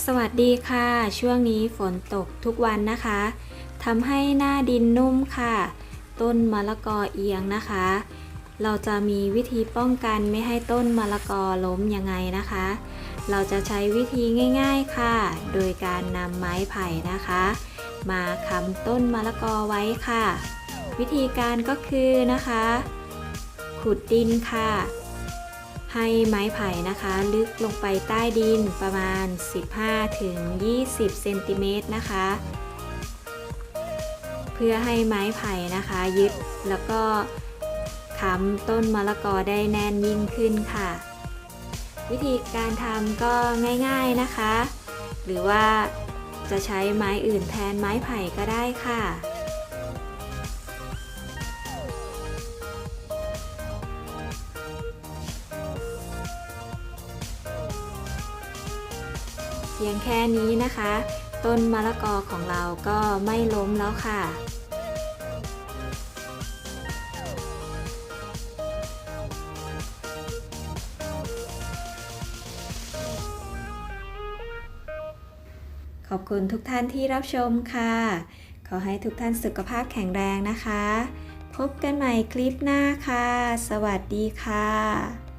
สวัสดีค่ะ ช่วงนี้ฝนตกทุกวันนะคะทำให้หน้าดินนุ่มค่ะ ต้นมะละกอเอียงนะคะ เราจะมีวิธีป้องกันไม่ให้ต้นมะละกอล้มยังไงนะคะ เราจะใช้วิธีง่าย ๆค่ะ โดยการนำไม้ไผ่นะคะ มาค้ำต้นมะละกอไว้ค่ะ วิธีการก็คือนะคะ ขุดดินค่ะ ให้ไม้ไผ่นะคะ ลึกลงไปใต้ดินประมาณ 15-20 เซนติเมตรนะคะ เพื่อให้ไม้ไผ่นะคะ ยึดแล้วก็ค้ำต้นมะละกอได้แน่นยิ่งขึ้นค่ะ วิธีการทำก็ง่ายๆนะคะ หรือว่าจะใช้ไม้อื่นแทนไม้ไผ่ก็ได้ค่ะ เพียงแค่นี้นะคะ ต้นมะละกอของเราก็ไม่ล้มแล้วค่ะขอบคุณทุกท่านที่รับชมค่ะ ขอให้ทุกท่านสุขภาพแข็งแรงนะคะ พบกันใหม่คลิปหน้าค่ะ สวัสดีค่ะ